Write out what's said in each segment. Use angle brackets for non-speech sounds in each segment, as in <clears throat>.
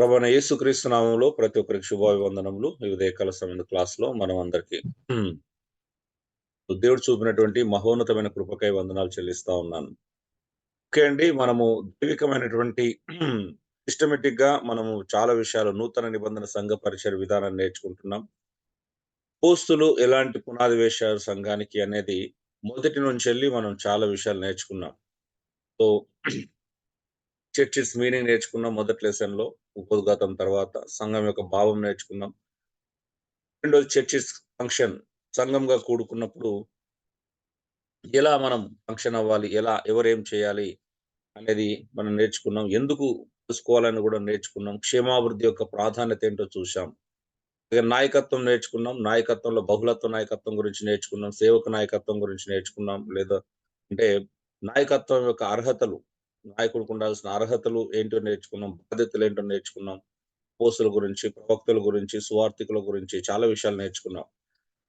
ప్రభాన యేసుక్రీస్తు నామంలో ప్రతి ఒక్కరికి శుభాభివందనములు. ఈ ఉదయకాల సమయం క్లాస్లో మనం అందరికి దేవుడు చూపినటువంటి మహోన్నతమైన కృపకై వందనాలు చెల్లిస్తా ఉన్నాను. ఓకే అండి మనము దైవికమైనటువంటి సిస్టమేటిక్గా మనము చాలా విషయాలు నూతన నిబంధన సంఘ పరిచయ విధానాన్ని నేర్చుకుంటున్నాం. పోస్తులు ఎలాంటి పునాది వేశారు సంఘానికి అనేది మొదటి నుంచి వెళ్ళి మనం చాలా విషయాలు నేర్చుకున్నాం. సో <clears throat> చర్చిస్ మీనింగ్ నేర్చుకున్నాం మొదటి లెసన్లో ఉపోద్ఘాతం తర్వాత సంఘం యొక్క భావం నేర్చుకున్నాం రెండోది చర్చిస్ ఫంక్షన్ సంఘంగా కూడుకున్నప్పుడు ఎలా మనం ఫంక్షన్ అవ్వాలి ఎలా ఎవరేం చేయాలి అనేది మనం నేర్చుకున్నాం. ఎందుకు తెలుసుకోవాలని కూడా నేర్చుకున్నాం. క్షేమాభివృద్ధి యొక్క ప్రాధాన్యత ఏంటో చూసాం ఇక నాయకత్వం నేర్చుకున్నాం. నాయకత్వంలో బహుళత్వ నాయకత్వం గురించి నేర్చుకున్నాం. సేవక నాయకత్వం గురించి నేర్చుకున్నాం. లేదా అంటే నాయకత్వం యొక్క అర్హతలు నాయకుడికి ఉండాల్సిన అర్హతలు ఏంటో నేర్చుకున్నాం బాధ్యతలు ఏంటో నేర్చుకున్నాం పోస్టుల గురించి ప్రవక్తల గురించి సువార్థికుల గురించి చాలా విషయాలు నేర్చుకున్నాం.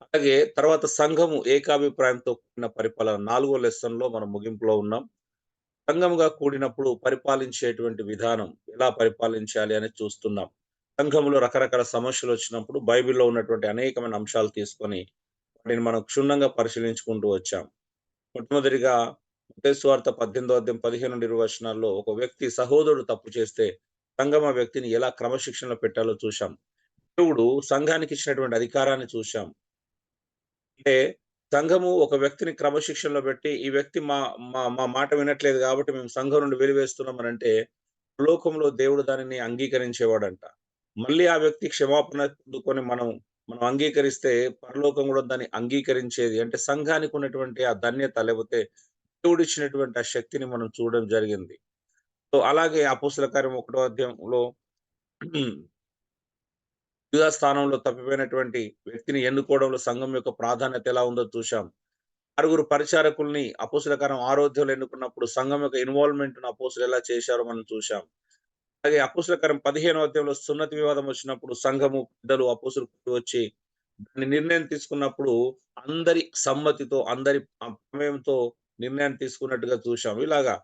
అలాగే తర్వాత సంఘము ఏకాభిప్రాయంతో కూడిన పరిపాలన నాలుగో లెసన్లో మనం ముగింపులో ఉన్నాం. సంఘంగా కూడినప్పుడు పరిపాలించేటువంటి విధానం ఎలా పరిపాలించాలి అని చూస్తున్నాం. సంఘంలో రకరకాల సమస్యలు వచ్చినప్పుడు బైబిల్లో ఉన్నటువంటి అనేకమైన అంశాలు తీసుకొని వాటిని మనం క్షుణ్ణంగా పరిశీలించుకుంటూ వచ్చాం. మొట్టమొదటిగా స్వార్థ పద్దెనిమిదో అధ్యాయం పదిహేను నిర్వచనాల్లో ఒక వ్యక్తి సహోదరుడు తప్పు చేస్తే సంగమ వ్యక్తిని ఎలా క్రమశిక్షణలో పెట్టాలో చూశాం. దేవుడు సంఘానికి ఇచ్చినటువంటి అధికారాన్ని చూశాం. అంటే సంఘము ఒక వ్యక్తిని క్రమశిక్షణలో పెట్టి ఈ వ్యక్తి మా మా మా మాట వినట్లేదు కాబట్టి మేము సంఘం నుండి వెలివేస్తున్నాం అని అంటే లోకంలో దేవుడు దానిని అంగీకరించేవాడంట. మళ్ళీ ఆ వ్యక్తి క్షమాపణ పొందుకొని మనం మనం అంగీకరిస్తే పరలోకం కూడా దాన్ని అంగీకరించేది. అంటే సంఘానికి ఉన్నటువంటి ఆ ధన్యత లేకపోతే దేవుడు ఇచ్చినటువంటి ఆ శక్తిని మనం చూడడం జరిగింది. సో అలాగే అపుసల కార్యం ఒకటో అధ్యాయంలో <clears throat> యుగా స్థానంలో తప్పిపోయినటువంటి వ్యక్తిని ఎన్నుకోవడంలో సంఘం యొక్క ప్రాధాన్యత ఎలా ఉందో చూశాం. ఆరుగురు పరిచారకుల్ని అపోసులకరం ఆరోధ్యంలో ఎన్నుకున్నప్పుడు సంఘం యొక్క ఇన్వాల్వ్మెంట్ అపోసులు ఎలా చేశారో మనం చూశాం. అలాగే అపోసులకరం పదిహేనో అధ్యాయంలో సున్నతి వివాదం వచ్చినప్పుడు సంఘము పెద్దలు అపోసులు వచ్చి దాన్ని నిర్ణయం తీసుకున్నప్పుడు అందరి సమ్మతితో అందరి ప్రమేయంతో నిర్ణయాన్ని తీసుకున్నట్టుగా చూసాం ఇలాగా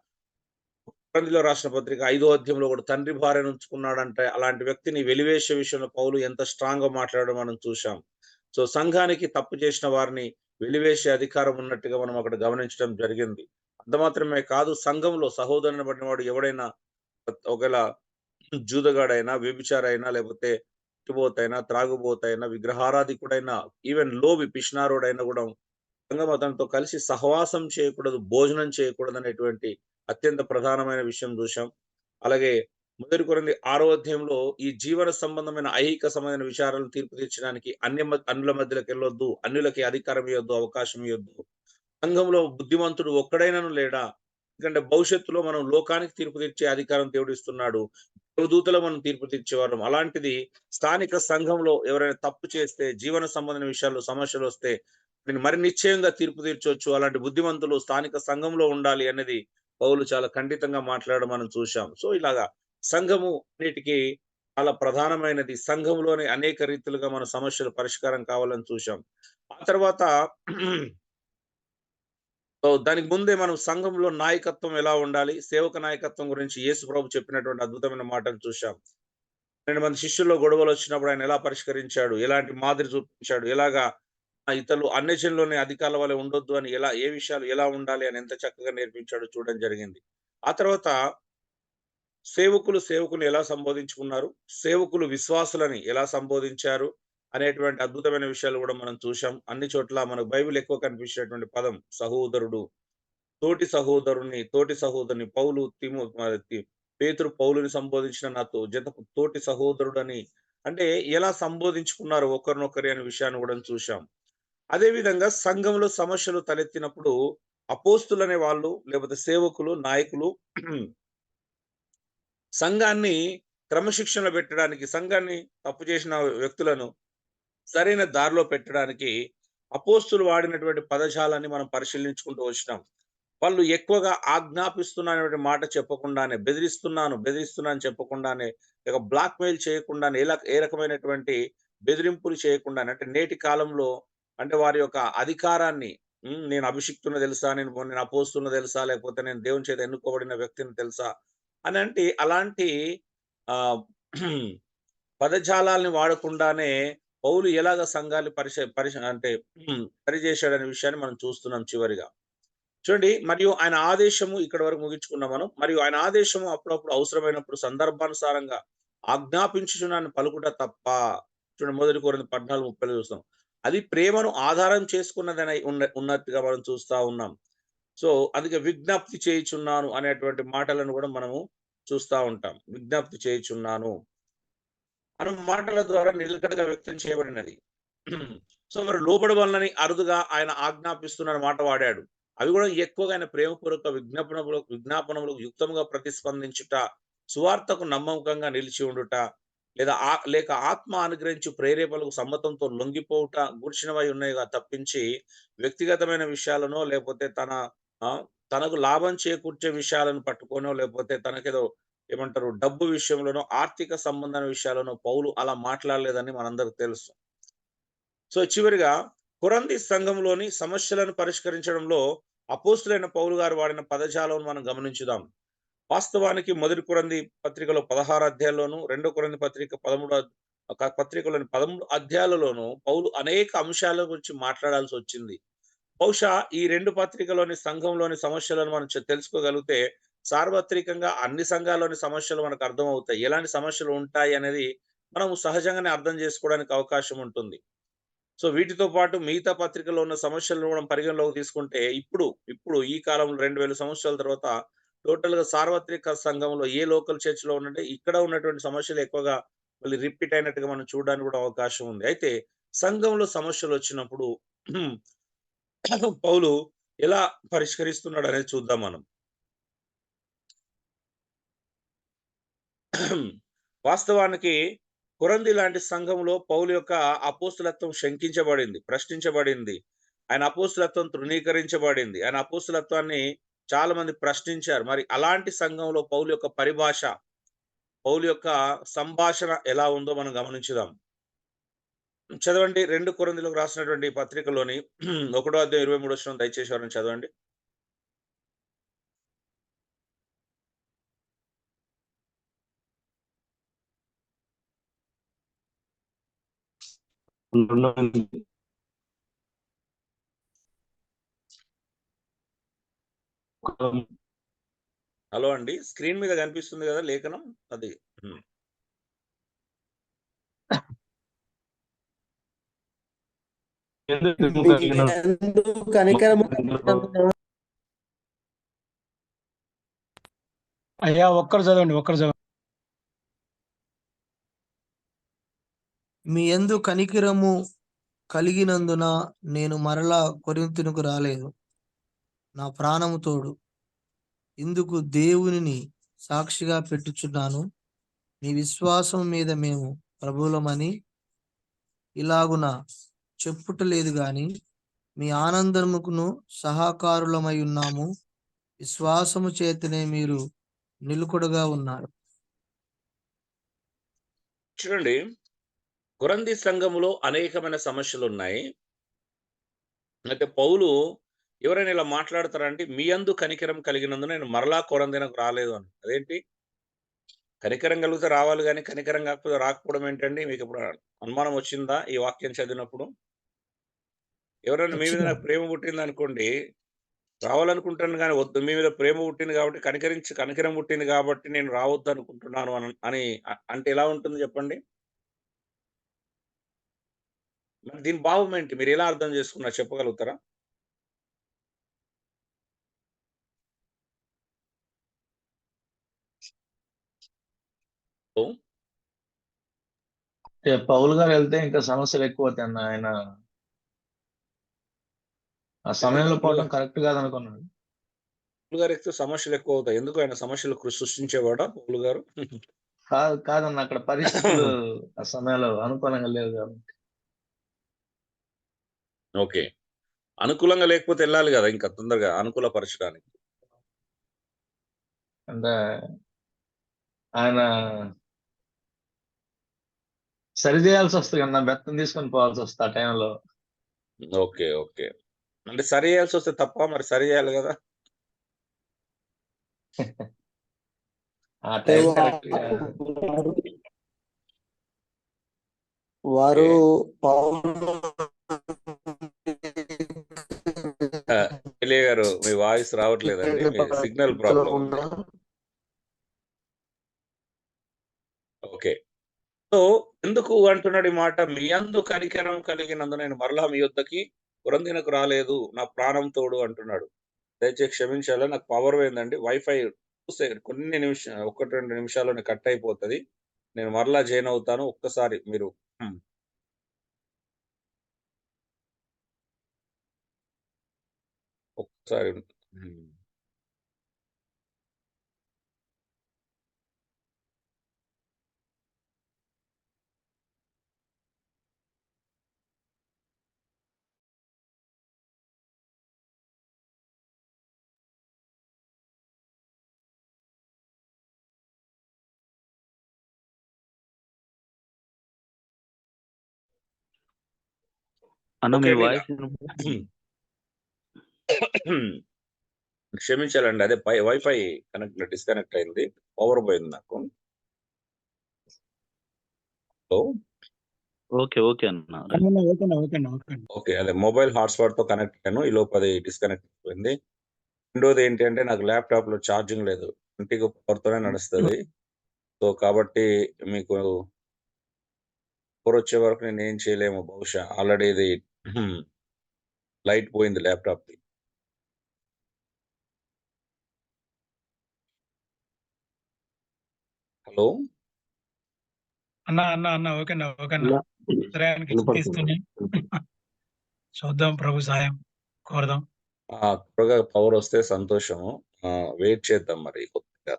లో రాసిన పత్రిక ఐదో అధ్యయంలో కూడా తండ్రి భార్యను ఉంచుకున్నాడంటే. అలాంటి వ్యక్తిని వెలివేసే విషయంలో పౌలు ఎంత స్ట్రాంగ్గా మాట్లాడడం మనం చూసాం సో సంఘానికి తప్పు చేసిన వారిని వెలివేసే అధికారం ఉన్నట్టుగా మనం అక్కడ గమనించడం జరిగింది. అంత మాత్రమే కాదు సంఘంలో సహోదరుని పడిన వాడు ఎవడైనా ఒకవేళ జూదగాడైనా వ్యభిచారైనా లేకపోతే త్రాగుబోతైనా త్రాగుబోతైనా విగ్రహారాధికుడైనా ఈవెన్ లోబి పిష్నారుడైనా కూడా అతనితో కలిసి సహవాసం చేయకూడదు భోజనం చేయకూడదు అనేటువంటి అత్యంత ప్రధానమైన విషయం చూసాం అలాగే మొదటి కొరంది ఆరో అధ్యాయంలో ఈ జీవన సంబంధమైన ఐహిక సంబంధమైన విచారాలను తీర్పు తీర్చడానికి అన్య అన్నుల మధ్యలోకి వెళ్ళొద్దు అన్యులకి అధికారం ఇవ్వద్దు అవకాశం ఇవ్వద్దు సంఘంలో బుద్ధిమంతుడు ఒక్కడైనను లేడా? ఎందుకంటే భవిష్యత్తులో మనం లోకానికి తీర్పు తీర్చే అధికారం దేవుడు ఇస్తున్నాడు. దేవదూతలో మనం తీర్పు తీర్చేవాళ్ళం. అలాంటిది స్థానిక సంఘంలో ఎవరైనా తప్పు చేస్తే జీవన సంబంధమైన విషయాల్లో సమస్యలు వస్తే నేను మరి నిశ్చయంగా తీర్పు తీర్చవచ్చు. అలాంటి బుద్ధిమంతులు స్థానిక సంఘంలో ఉండాలి అనేది పౌలు చాలా ఖండితంగా మాట్లాడడం మనం చూశాం. సో ఇలాగా సంఘము అన్నిటికీ చాలా ప్రధానమైనది. సంఘంలోనే అనేక రీతులుగా మన సమస్యలు పరిష్కారం కావాలని చూశాం. ఆ తర్వాత దానికి ముందే మనం సంఘంలో నాయకత్వం ఎలా ఉండాలి? సేవక నాయకత్వం గురించి యేసు ప్రభు చెప్పినటువంటి అద్భుతమైన మాటలు చూశాం. రెండు మంది శిష్యుల్లో గొడవలు వచ్చినప్పుడు ఆయన ఎలా పరిష్కరించాడు? ఎలాంటి మాదిరి చూపించాడు? ఎలాగా ఇతరులు అన్యజన్లోనే అధికారుల వల్ల ఉండొద్దు అని ఎలా ఏ విషయాలు ఎలా ఉండాలి అని ఎంత చక్కగా నేర్పించాడు చూడడం జరిగింది. ఆ తర్వాత సేవకులు సేవకులు ఎలా సంబోధించుకున్నారు? సేవకులు విశ్వాసులని ఎలా సంబోధించారు? అనేటువంటి అద్భుతమైన విషయాలు కూడా మనం చూసాం అన్ని చోట్ల మనకు బైబిల్ ఎక్కువ కనిపించేటువంటి పదం సహోదరుడు తోటి సహోదరుని తోటి సహోదరుని పౌలు తిము పేతురు పౌలుని సంబోధించిన నాతో జత తోటి సహోదరుడు అని అంటే ఎలా సంబోధించుకున్నారు ఒకరినొకరి అనే విషయాన్ని కూడా చూసాం అదేవిధంగా సంఘంలో సమస్యలు తలెత్తినప్పుడు అపోస్తులు అనే వాళ్ళు లేకపోతే సేవకులు నాయకులు సంఘాన్ని క్రమశిక్షణలో పెట్టడానికి సంఘాన్ని తప్పు చేసిన వ్యక్తులను సరైన దారిలో పెట్టడానికి అపోస్తులు వాడినటువంటి పదజాలాన్ని మనం పరిశీలించుకుంటూ వచ్చినాం. వాళ్ళు ఎక్కువగా ఆజ్ఞాపిస్తున్నానటువంటి మాట చెప్పకుండానే బెదిరిస్తున్నాను బెదిరిస్తున్నాను చెప్పకుండానే ఇక బ్లాక్ మెయిల్ చేయకుండానే ఎలా ఏ రకమైనటువంటి బెదిరింపులు చేయకుండానే అంటే నేటి కాలంలో అంటే వారి యొక్క అధికారాన్ని నేను అభిషిక్తున్న తెలుసా నేను నేను అపోస్తున్న తెలుసా లేకపోతే నేను దేవుని చేత ఎన్నుకోబడిన వ్యక్తిని తెలుసా అని అంటే అలాంటి ఆ <clears throat> పదజాలాల్ని వాడకుండానే పౌలు ఎలాగ సంఘాన్ని పరిశ పరిశ అంటే సరిచేశాడనే విషయాన్ని మనం చూస్తున్నాం చివరిగా. చూడండి మరియు ఆయన ఆదేశము ఇక్కడ వరకు ముగించుకున్నాం మనం. మరియు ఆయన ఆదేశము అప్పుడప్పుడు అవసరమైనప్పుడు సందర్భానుసారంగా ఆజ్ఞాపించుచున్నాను పలుకుట తప్ప. చూడండి మొదటి కోరింది పద్నాలుగు ముప్పై చూస్తాం. అది ప్రేమను ఆధారం చేసుకున్నదని ఉన్న ఉన్నట్టుగా మనం చూస్తా ఉన్నాం. సో అందుకే విజ్ఞప్తి చేయుచున్నాను అనేటువంటి మాటలను కూడా మనము చూస్తా ఉంటాం. విజ్ఞప్తి చేయుచున్నాను. అను మాటల ద్వారా నిలకడగా వ్యక్తం చేయబడినది. సో మరి లోబడి వలనని అరుదుగా ఆయన ఆజ్ఞాపిస్తున్న మాట వాడాడు. అవి కూడా ఎక్కువగా ఆయన ప్రేమపూర్వక విజ్ఞాపనములకు విజ్ఞాపనములకు యుక్తంగా ప్రతిస్పందించుట సువార్తకు నమ్మకంగా నిలిచి ఉండుట లేదా ఆ లేక ఆత్మ అనుగ్రహించి ప్రేరేపలకు సమ్మతంతో లొంగిపోవుట గుర్చినవై ఉన్నాయిగా తప్పించి వ్యక్తిగతమైన విషయాలను లేకపోతే తన ఆ, తనకు లాభం చేకూర్చే విషయాలను పట్టుకోనో లేకపోతే తనకేదో ఏమంటారు డబ్బు విషయంలోనో ఆర్థిక సంబంధం విషయాలను పౌలు అలా మాట్లాడలేదని మనందరికి తెలుసు. సో చివరిగా కురంది సంఘంలోని సమస్యలను పరిష్కరించడంలో అపోస్తులైన పౌలు గారు వాడిన పదజాలం మనం గమనించుదాం. వాస్తవానికి మొదటి కురంది పత్రికలో పదహారు అధ్యాయంలోను రెండో కురంది పత్రిక పదమూడు పత్రికలోని పదమూడు అధ్యాయాలలోనూ పౌలు అనేక అంశాల గురించి మాట్లాడాల్సి వచ్చింది. బహుశా ఈ రెండు పత్రికలోని సంఘంలోని సమస్యలను మనం తెలుసుకోగలిగితే సార్వత్రికంగా అన్ని సంఘాల్లోని సమస్యలు మనకు అర్థం అవుతాయి ఎలాంటి సమస్యలు ఉంటాయి అనేది మనం సహజంగానే అర్థం చేసుకోవడానికి అవకాశం ఉంటుంది. సో వీటితో పాటు మిగతా పత్రికలో ఉన్న సమస్యలను కూడా పరిగణలోకి తీసుకుంటే ఇప్పుడు ఇప్పుడు ఈ కాలంలో రెండు వేల సంవత్సరాల తర్వాత టోటల్గా సార్వత్రిక సంఘంలో ఏ లోకల్ చర్చ్లో ఉన్నట్టే ఇక్కడ ఉన్నటువంటి సమస్యలు ఎక్కువగా మళ్ళీ రిపీట్ అయినట్టుగా మనం చూడడానికి కూడా అవకాశం ఉంది. అయితే సంఘంలో సమస్యలు వచ్చినప్పుడు <clears throat> పౌలు ఎలా పరిష్కరిస్తున్నాడు అనేది చూద్దాం మనం. వాస్తవానికి కురంది లాంటి సంఘంలో పౌలు యొక్క అపోస్తులత్వం శంకించబడింది ప్రశ్నించబడింది. ఆయన అపోస్తులత్వం తృణీకరించబడింది. ఆయన అపోస్తులత్వాన్ని చాలా మంది ప్రశ్నించారు. మరి అలాంటి సంఘంలో పౌలు యొక్క పరిభాష పౌలు యొక్క సంభాషణ ఎలా ఉందో మనం గమనించుదాం. చదవండి. రెండు కొరందిలోకి రాసినటువంటి పత్రికలోని ఒకటో అధ్యాయం ఇరవై మూడు వచ్చిన దయచేసి వారిని చదవండి. హలో అండి స్క్రీన్ మీద కనిపిస్తుంది కదా లేఖనం? అది. అయ్యా ఒక్కరు చదవండి ఒక్కరు చదవండి. మీ ఎందు కనికిరము కలిగినందున నేను మరలా కొరింతునకు రాలేదు. నా ప్రాణము తోడు. ఇందుకు దేవునిని సాక్షిగా పెట్టుచున్నాను. మీ విశ్వాసం మీద మేము ప్రభులమని ఇలాగున చెప్పుటలేదు గాని మీ ఆనందముకును సహకారులమై ఉన్నాము. విశ్వాసము చేతనే మీరు నిలుకుడుగా ఉన్నారు. చూడండి కొరంది సంఘములో అనేకమైన సమస్యలు ఉన్నాయి అయితే పౌలు ఎవరైనా ఇలా మాట్లాడతారంటే మీ అందు కనికరం కలిగినందున నేను మరలా కొరందినకు రాలేదు అని. అదేంటి? కనికరం కలిగితే రావాలి కానీ కనికరం కాకపోతే రాకపోవడం ఏంటండి? మీకు ఇప్పుడు అనుమానం వచ్చిందా ఈ వాక్యం చదివినప్పుడు? ఎవరైనా మీ మీద నాకు ప్రేమ పుట్టింది అనుకోండి రావాలనుకుంటాను కానీ వద్దు. మీ మీద ప్రేమ పుట్టింది కాబట్టి కనికరించి కనికరం పుట్టింది కాబట్టి నేను రావద్దు అనుకుంటున్నాను అని అంటే ఎలా ఉంటుంది చెప్పండి? దీని భావం ఏంటి? మీరు ఎలా అర్థం చేసుకున్నారు? చెప్పగలుగుతారా? పౌలు గారు వెళ్తే ఇంకా సమస్యలు ఎక్కువ అవుతాయి అన్న ఆయన. ఆ సమయంలో పోవడం కరెక్ట్ కాదనుకున్నాడు పౌలు గారు ఎక్కితే సమస్యలు ఎక్కువ అవుతాయి. ఎందుకు ఆయన సమస్యలు సృష్టించేవాడా పౌలు గారు? కాదు కాదన్న అక్కడ పరిస్థితులు ఆ సమయంలో అనుకూలంగా లేవు కాబట్టి. ఓకే. అనుకూలంగా లేకపోతే వెళ్ళాలి కదా ఇంకా తొందరగా అనుకూలపరచడానికి అంటే ఆయన సరి చేయాల్సి వస్తుంది కన్నా బెత్తం తీసుకొని పోవాల్సి వస్తుంది ఆ టైంలో ఓకే ఓకే. అంటే సరి చేయాల్సి వస్తే తప్ప మరి సరి చేయాలి కదా? వారు ఆ, ఎలియా గారు మీ వాయిస్ రావట్లేదండి మీ సిగ్నల్ ప్రాబ్లం ఓకే. సో ఎందుకు అంటున్నాడు ఈ మాట? మీ అందు కనికరం కలిగినందు నేను మరలా మీ యొద్దకి పురందినకు రాలేదు నా ప్రాణం తోడు అంటున్నాడు. దయచేసి క్షమించాలా? నాకు పవర్ పోయిందండి. వైఫై చూస్తే కొన్ని నిమిషం ఒకటి రెండు నిమిషాల్లోనే కట్ అయిపోతుంది. నేను మరలా జాయిన్ అవుతాను. ఒక్కసారి మీరు హ్మ్. ఒక్కసారి హ్మ్. అన్న మీ ఓకే అండి. క్షమించాలండి. అదే పై వైఫై కనెక్ట్ డిస్కనెక్ట్ అయింది. పవర్ పోయింది నాకు. సో ఓకే ఓకే అన్న. ఓకే అదే మొబైల్ హాట్స్పాట్తో కనెక్ట్ అయ్యాను. ఈ లోపు అది డిస్కనెక్ట్ అయిపోయింది. రెండోది ఏంటి అంటే నాకు ల్యాప్టాప్లో ఛార్జింగ్ లేదు. ఇంటికి పవర్తోనే నడుస్తుంది. సో కాబట్టి మీకు పవర్ వచ్చే వరకు నేను ఏం చేయలేము. బహుశా ఆల్రెడీ ఇది లైట్ పోయింది ల్యాప్టాప్ హలో. అన్న అన్న అన్న ఓకే అన్న ఓకే అన్న తీస్తూనే చూద్దాం ప్రభు సాయం కోరదాం. త్వరగా పవర్ వస్తే సంతోషము. వెయిట్ చేద్దాం మరి కొద్దిగా.